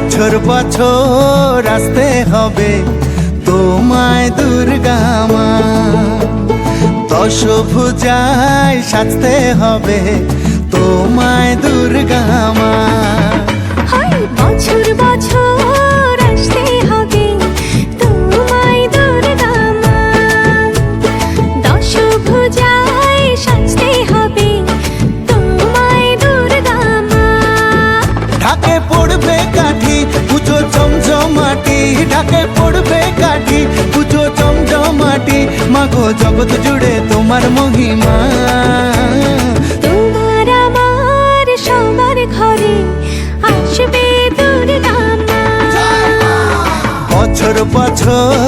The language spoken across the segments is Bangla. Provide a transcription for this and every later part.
বছর বছর আসতে হবে তোমায় দুর্গা মা দশ সাজতে হবে তোমায় দুর্গা ঢাকে পড়বে কাঠি? পুজো চমচমাটি মাগো জগৎ জুড়ে তোমার মহিমা। তোমার আমার সবার ঘরে আসবে দুর্গা বছর বছর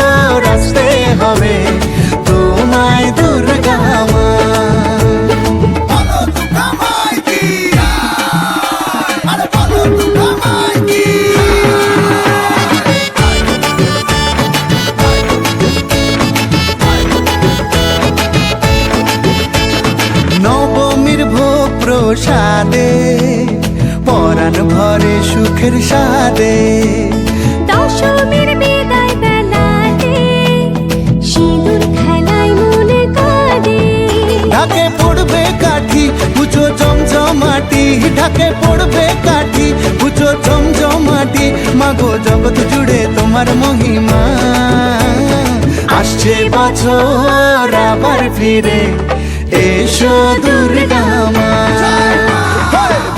প্রসাদে পরাণ ভরে সুখের সাদে দশমীর বিদায় বেলাতে সিঁদুর খেলায় মনে কাঁদে। ঢাকে পড়বে কাঠি পুজো জমজমাটি ঢাকে পড়বে কাঠি জমজমাটি মাগো জগৎ জুড়ে তোমার মহিমা। আসছে বছর আবার ফিরে। এসো দুর্গা মা।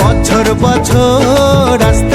বছর বছর দুর্গা